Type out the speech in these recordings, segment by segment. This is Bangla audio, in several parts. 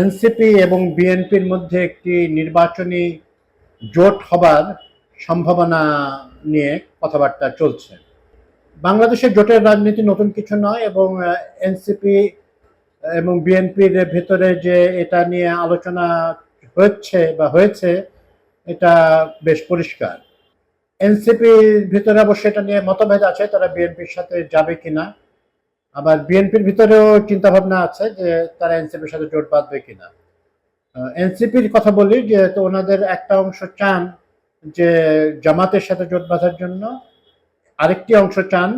এনসিপি এবং বিএনপির মধ্যে একটি নির্বাচনী জোট হবার সম্ভাবনা নিয়ে কথাবার্তা চলছে। বাংলাদেশের জোটের রাজনীতি নতুন কিছু নয় এবং এনসিপি এবং বিএনপির ভেতরে যে এটা নিয়ে আলোচনা হচ্ছে বা হয়েছে, এটা বেশ পরিষ্কার। এনসিপির ভিতরে অবশ্যই এটা নিয়ে মতভেদ আছে, তারা বিএনপির সাথে যাবে কিনা। আবার বিএনপির ভিতরেও চিন্তা ভাবনা আছে যে তারা এনসিপির সাথে জোট বাঁধবে কিনা। এনসিপির কথা বলি যে তো ওনাদের একটা অংশ চান যে জামাতের সাথে জোট বাঁধার জন্য, আরেকটি অংশ চান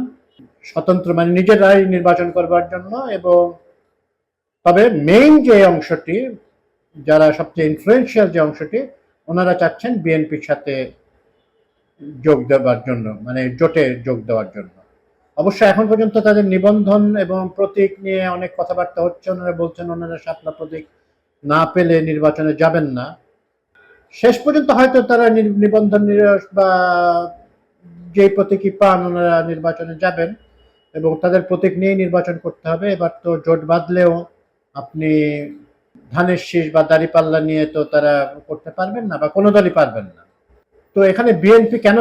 স্বতন্ত্র মানে নিজেরাই নির্বাচন করবার জন্য এবং তবে মেইন যে অংশটি, যারা সবচেয়ে ইনফ্লুয়েন্সিয়াল যে অংশটি, ওনারা চাচ্ছেন বিএনপির সাথে যোগ দেওয়ার জন্য মানে জোটে যোগ দেওয়ার জন্য। অবশ্য এখন পর্যন্ত তাদের নিবন্ধন এবং প্রতীক নিয়ে অনেক কথাবার্তা হচ্ছে, ওনারা বলছেন ওনারা শাপলা প্রতীক না পেলে নির্বাচনে যাবেন না। শেষ পর্যন্ত হয়তো তারা নিবন্ধন বা যে প্রতীকই পান ওনারা নির্বাচনে যাবেন এবং তাদের প্রতীক নিয়েই নির্বাচন করতে হবে। এবার তো জোট বাঁধলেও আপনি ধানের শীষ বা দাড়িপাল্লা নিয়ে তো তারা করতে পারবেন না বা কোনো দলই পারবেন না। তো এখানে বিএনপি কেন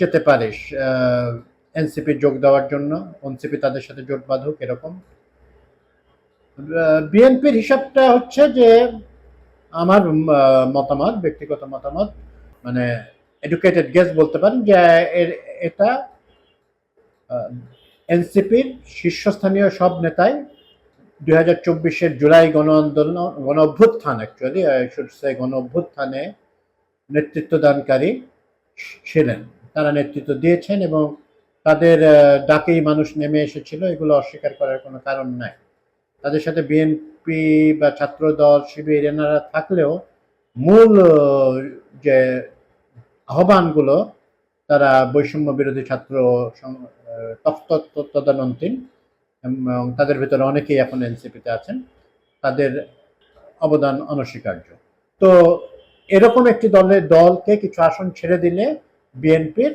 যেতে পারে? এনসিপি যোগ দেওয়ার জন্য, এনসিপি তাদের সাথে জোট বাঁধুক, এরকম। বিএনপির হিসাবটা হচ্ছে যে, আমার মতামত, ব্যক্তিগত মতামত মানে এডুকেটেড গেস বলতে পারেন যে এটা এনসিপির শীর্ষস্থানীয় সব নেতাই দুই হাজার চব্বিশের জুলাই গণ আন্দোলন, গণ অভ্যুত্থান অ্যাকচুয়ালি গণ অভ্যুত্থানে নেতৃত্বদানকারী ছিলেন। তারা নেতৃত্ব দিয়েছেন এবং তাদের ডাকেই মানুষ নেমে এসেছিল। এগুলো অস্বীকার করার কোনো কারণ নাই। তাদের সাথে বিএনপি বা ছাত্র দল শিবির, এনারা থাকলেও মূল যে আহ্বানগুলো তারা বৈষম্য বিরোধী ছাত্র তত্ত্বাবধানন্তীন এবং তাদের ভিতরে অনেকেই এখন এনসিপিতে আছেন। তাদের অবদান অনস্বীকার্য। তো এরকম একটি দলের দলকে কিছু আসন ছেড়ে দিলে বিএনপির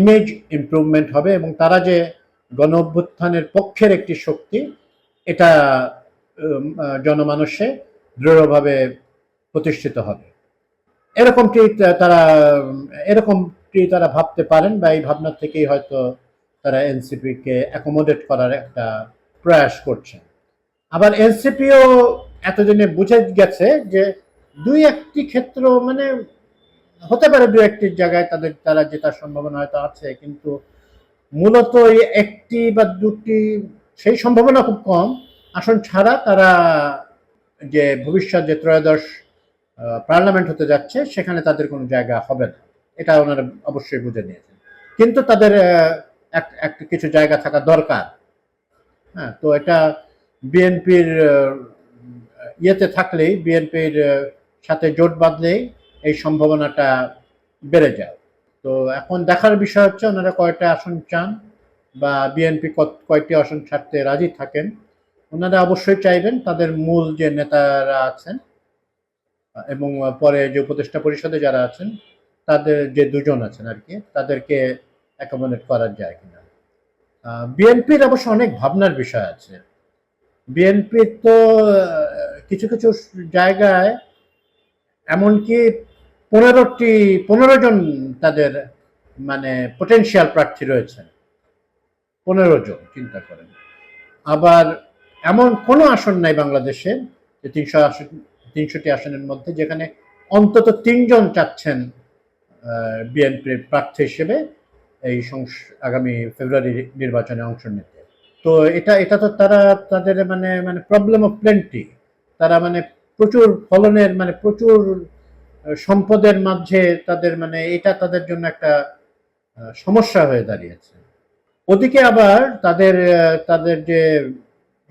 ইমেজ ইমপ্রুভমেন্ট হবে এবং তারা যে গণ অভ্যুত্থানের পক্ষের একটি শক্তি, এটা জনমানসে দৃঢ়ভাবে প্রতিষ্ঠিত হবে। এরকমটি তারা এরকমটি তারা ভাবতে পারেন বা এই ভাবনা থেকেই হয়তো তারা এনসিপিকে অ্যাকোমোডেট করার একটা প্রয়াস করছেন? আবার এনসিপিও এতদিনে বুঝে গেছে যে দুই একটি ক্ষেত্র মানে হতে পারে দু একটি জায়গায় তাদের তারা জেতার সম্ভাবনা হয়তো আছে কিন্তু মূলত একটি বা দুটি সেই সম্ভাবনা খুব কম। আসন ছাড়া তারা যে ভবিষ্যৎ যে ত্রয়োদশ পার্লামেন্ট হতে যাচ্ছে সেখানে তাদের কোনো জায়গা হবে না। এটা ওনারা অবশ্যই বুঝে নিয়েছেন। কিন্তু তাদের আহ, এক এক কিছু জায়গা থাকা দরকার। হ্যাঁ তো এটা বিএনপির ইয়েতে থাকলেই বিএনপির সাথে জোট বাঁধলেই এই সম্ভাবনাটা বেড়ে যায়। তো এখন দেখার বিষয় হচ্ছে ওনারা কয়টা আসন চান বা বিএনপি কয়টি আসন ছাড়তে রাজি থাকেন। ওনারা অবশ্যই চাইবেন তাদের মূল যে নেতারা আছেন এবং পরে যে উপদেষ্টা পরিষদে যারা আছেন, তাদের যে দুজন আছেন আর কি, তাদেরকে অ্যাকোমোডেট করা যায় কিনা। বিএনপির অবশ্য অনেক ভাবনার বিষয় আছে। বিএনপির তো কিছু কিছু জায়গায় এমনকি পনেরোটি পনেরো জন তাদের মানে পটেনশিয়াল প্রার্থী রয়েছেন পনেরো জন চিন্তা করেন। আবার এমন কোনো আসন নাই বাংলাদেশে যে তিনশো আসন, তিনশোটি আসনের মধ্যে যেখানে অন্তত তিনজন চাচ্ছেন বিএনপির প্রার্থী হিসেবে এই আগামী ফেব্রুয়ারি নির্বাচনে অংশ নিতে। তো এটা এটা তো তারা তাদের মানে মানে প্রবলেম অফ প্লেন্টি তারা মানে প্রচুর ফলনের মানে প্রচুর সম্পদের মাঝে তাদের মানে এটা তাদের জন্য একটা সমস্যা হয়ে দাঁড়িয়েছে। ওদিকে আবার তাদের তাদের যে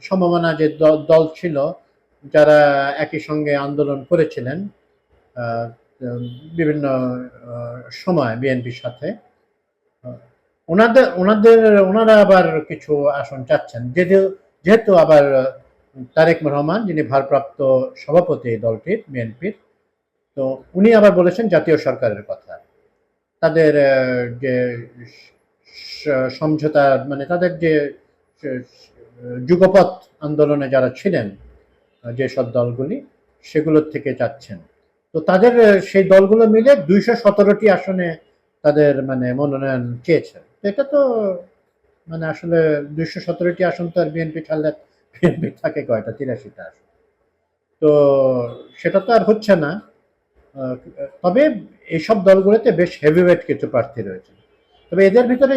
সম্ভাবনা যে দল ছিল, যারা একই সঙ্গে আন্দোলন করেছিলেন বিভিন্ন সময় বিএনপির সাথে ওনাদের ওনাদের, ওনারা আবার কিছু আসন চাচ্ছেন। যেহেতু যেহেতু আবার তারেক রহমান যিনি ভারপ্রাপ্ত সভাপতি দলটির, বিএনপির তো উনি আবার বলেছেন জাতীয় সরকারের কথা। তাদের যে সমঝোতা মানে তাদের যে যুগপৎ আন্দোলনে যারা ছিলেন যেসব দলগুলি সেগুলোর থেকে যাচ্ছেন। তো তাদের সেই দলগুলো মিলে দুইশো সতেরোটি আসনে তাদের মানে মনোনয়ন চেয়েছেন তো এটা তো মানে আসলে দুইশো সতেরোটি আসন তো আর বিএনপি ছাড়লে বিএনপি থাকে কয়টা? তিরাশিটা আসন। তো সেটা তো আর হচ্ছে না। তবে এইসব দলগুলোতে বেশ হেভিওয়েট কিছু প্রার্থী রয়েছে। তবে এদের ভিতরে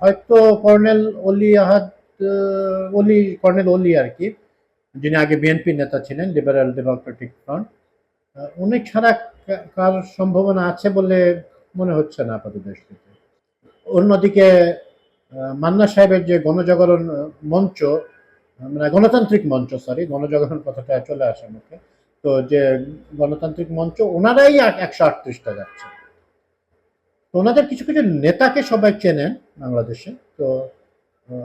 হয়তো কর্নেল অলি আহাদ অলি, কর্নেল অলি আর কি, যিনি আগে বিএনপি নেতা ছিলেন লিবারেল ডেমোক্রেটিক ফ্রন্ট উনি ছাড়া কার সম্ভাবনা আছে বলে মনে হচ্ছে না আপাতত দৃষ্টিতে। অন্যদিকে মান্না সাহেবের যে গণজাগরণ মঞ্চ মানে গণতান্ত্রিক মঞ্চ সরি গণজাগরণ কথাটা চলে আসে মুখে তো যে গণতান্ত্রিক মঞ্চ, ওনারাই একশো আটত্রিশটা যাচ্ছে। তো ওনাদের কিছু কিছু নেতাকে সবাই চেনেন বাংলাদেশে। তো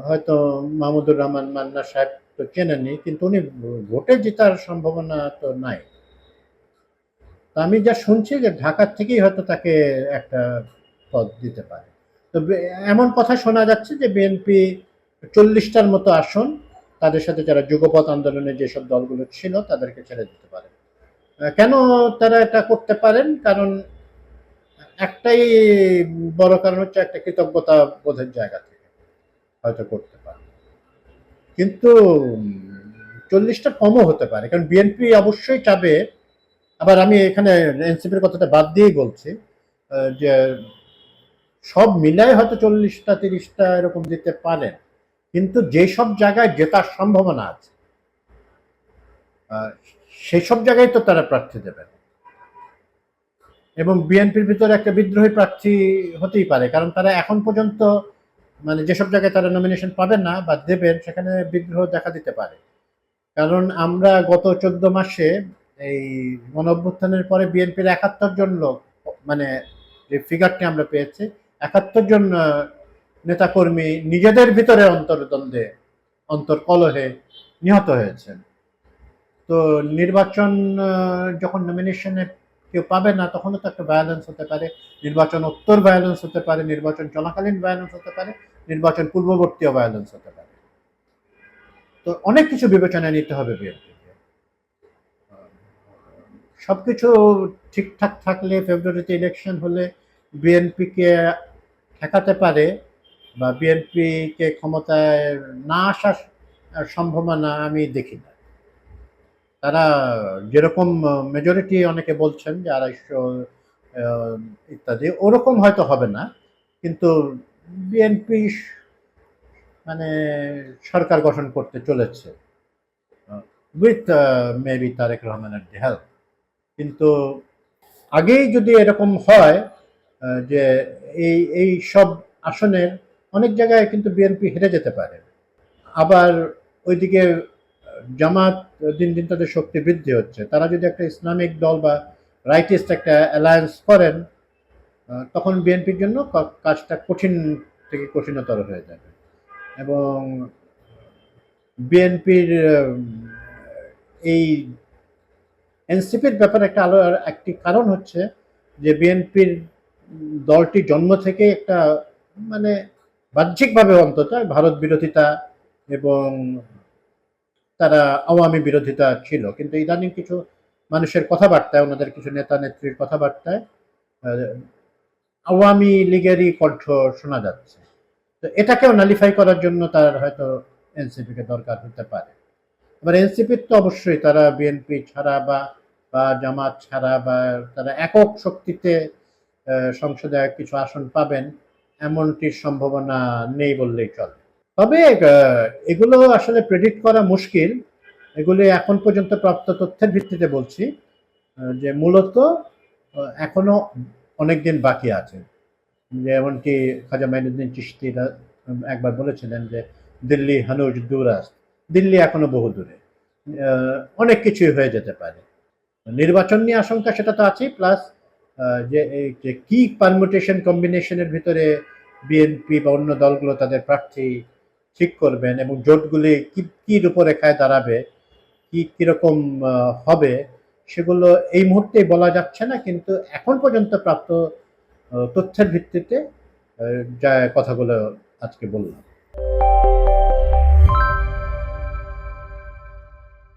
হয়তো মাহমুদুর রহমান মান্না সাহেব তো চেনেননি, কিন্তু উনি ভোটে জেতার সম্ভাবনা তো নাই। তা আমি যা শুনছি যে ঢাকার থেকেই হয়তো তাকে একটা পদ দিতে পারে। তো এমন কথা শোনা যাচ্ছে যে বিএনপি চল্লিশটার মতো আসন তাদের সাথে যারা যুগপথ আন্দোলনে যেসব দলগুলো ছিল, তাদেরকে ছেড়ে দিতে পারে। কেন তারা এটা করতে পারেন? কারণ একটাই বড় কারণ হচ্ছে একটা কৃতজ্ঞতা বোধের জায়গা থেকে হয়তো করতে পারে। কিন্তু চল্লিশটা কমও হতে পারে। কারণ বিএনপি অবশ্যই চাবে, আবার আমি এখানে এনসিপির কথাটা বাদ দিয়েই বলছি যে সব মিলাই হয়তো চল্লিশটা, তিরিশটা এরকম দিতে পারেন। কিন্তু যেসব জায়গায় জেতার সম্ভাবনা আছে সেসব জায়গায় তো তারা প্রার্থী দেবেন এবং বিএনপির ভিতরে একটা বিদ্রোহী প্রার্থী হতেই পারে, কারণ তারা এখন পর্যন্ত মানে যেসব জায়গায় তারা নমিনেশন পাবেন না বা দেবেন, সেখানে বিদ্রোহ দেখা দিতে পারে। কারণ আমরা গত চোদ্দ মাসে এই গণ পরে বিএনপির একাত্তর জন লোক মানে যে ফিগারটি আমরা পেয়েছি, একাত্তর জন নেতাকর্মী নিজেদের ভিতরে অন্তর্দ্বন্দ্বে, অন্তর্কলহে নিহত হয়েছেন। তো নির্বাচন যখন নমিনেশনে কেউ পাবে না, তখনও তো একটা ভায়োলেন্স হতে পারে। নির্বাচন উত্তর ভায়োলেন্স হতে পারে, নির্বাচন চলাকালীন ভায়োলেন্স হতে পারে, নির্বাচন পূর্ববর্তীও ভায়োলেন্স হতে পারে। তো অনেক কিছু বিবেচনায় নিতে হবে বিএনপিকে। সবকিছু ঠিকঠাক থাকলে ফেব্রুয়ারিতে ইলেকশন হলে বিএনপিকে ঠেকাতে পারে বা বিএনপিকে ক্ষমতায় না আসার সম্ভাবনা আমি দেখি না। তারা যেরকম মেজরিটি অনেকে বলছেন যে আড়াইশো ইত্যাদি, ওরকম হয়তো হবে না। কিন্তু বিএনপি মানে সরকার গঠন করতে চলেছে। উইথ মেবি তারেক রহমানের হেল্প কিন্তু আগেই যদি এরকম হয় যে এই এই সব আসনের অনেক জায়গায় কিন্তু বিএনপি হেরে যেতে পারে। আবার ওইদিকে জামাত দিন দিন তাদের শক্তি বৃদ্ধি হচ্ছে। তারা যদি একটা ইসলামিক দল বা রাইটিস্ট একটা অ্যালায়েন্স করেন তখন বিএনপির জন্য কাজটা কঠিন থেকে কঠিনতর হয়ে যাবে। এবং বিএনপির এই এনসিপির ব্যাপারে একটা আলো একটি কারণ হচ্ছে যে বিএনপির দলটি জন্ম থেকে একটা মানে বাহ্যিকভাবে অন্তত ভারত বিরোধিতা এবং তারা আওয়ামী বিরোধিতা ছিল। কিন্তু ইদানিং কিছু মানুষের কথাবার্তায়, ওনাদের কিছু নেতা নেত্রীর কথাবার্তায় আওয়ামী লীগেরই কণ্ঠ শোনা যাচ্ছে। তো এটাকেও নালিফাই করার জন্য তার হয়তো এনসিপিকে দরকার হতে পারে। এবার এনসিপির তো অবশ্যই তারা বিএনপি ছাড়া বা বা জামাত ছাড়া বা তারা একক শক্তিতে সংসদে কিছু আসন পাবেন। এমনটির সম্ভাবনা নেই বললেই চলে। তবে এগুলো আসলে প্রেডিক্ট করা মুশকিল। এগুলি এখন পর্যন্ত প্রাপ্ত তথ্যের ভিত্তিতে বলছি যে মূলত এখনও অনেক দিন বাকি আছে। যেমনটি খাজা মাইনুদ্দিন চিশতিরা একবার বলেছিলেন যে, দিল্লি হানুজ দুরাস দিল্লি এখনও বহু দূরে। অনেক কিছুই হয়ে যেতে পারে। নির্বাচন নিয়ে আশঙ্কা সেটা তো আছেই, প্লাস যে কি পারমুটেশন কম্বিনেশনের ভিতরে বিএনপি বা অন্য দলগুলো তাদের প্রার্থী ঠিক করবেন এবং জোটগুলি কি কি রূপরেখায় দাঁড়াবে, কি কীরকম হবে, সেগুলো এই মুহূর্তেই বলা যাচ্ছে না, কিন্তু এখন পর্যন্ত প্রাপ্ত তথ্যের ভিত্তিতে যা কথাগুলো আজকে বললাম।